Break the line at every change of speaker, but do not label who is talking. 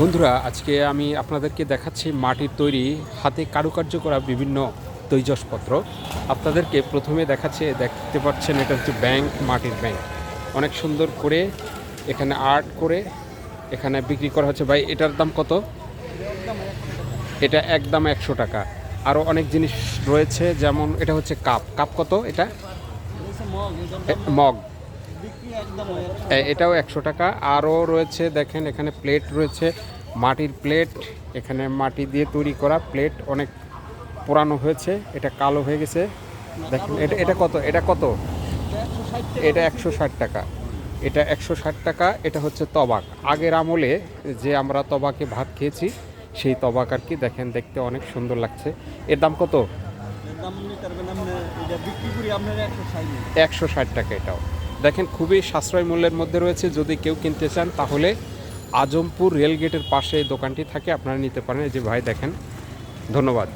বন্ধুরা, আজকে আমি আপনাদেরকে দেখাচ্ছি মাটির তৈরি, হাতে কারুকার্য করা বিভিন্ন তৈজসপত্র। আপনাদেরকে প্রথমে দেখাচ্ছে, দেখতে পাচ্ছেন, এটা হচ্ছে ব্যাংক, মাটির ব্যাংক। অনেক সুন্দর করে এখানে আর্ট করে এখানে বিক্রি করা হচ্ছে। ভাই, এটার দাম কত? এটা একদম একশো টাকা। আরও অনেক জিনিস রয়েছে, যেমন এটা হচ্ছে কাপ। কাপ কত এটা? মগ। এটাও একশো টাকা। আরও রয়েছে দেখেন এখানে প্লেট রয়েছে মাটির প্লেট এখানে মাটি দিয়ে তৈরি করা প্লেট অনেক পুরানো হয়েছে এটা কালো হয়ে গেছে। দেখেন এটা এটা কত? এটা কত? এটা একশো ষাট টাকা। এটা একশো ষাট টাকা এটা হচ্ছে তবাক। আগের আমলে যে আমরা তবাকে ভাত খেয়েছি সেই তবাক আর কি দেখেন দেখতে অনেক সুন্দর লাগছে। এর দাম কত? একশো ষাট টাকা এটাও। দেখেন খুবই সাশ্রয় মূল্যের মধ্যে রয়েছে, যদি কেউ কিনতে চান তাহলে আজমপুর রেলগেটের পাশে এই দোকানটি থাকে, আপনারা নিতে পারেন। এই যে ভাই দেখেন, ধন্যবাদ।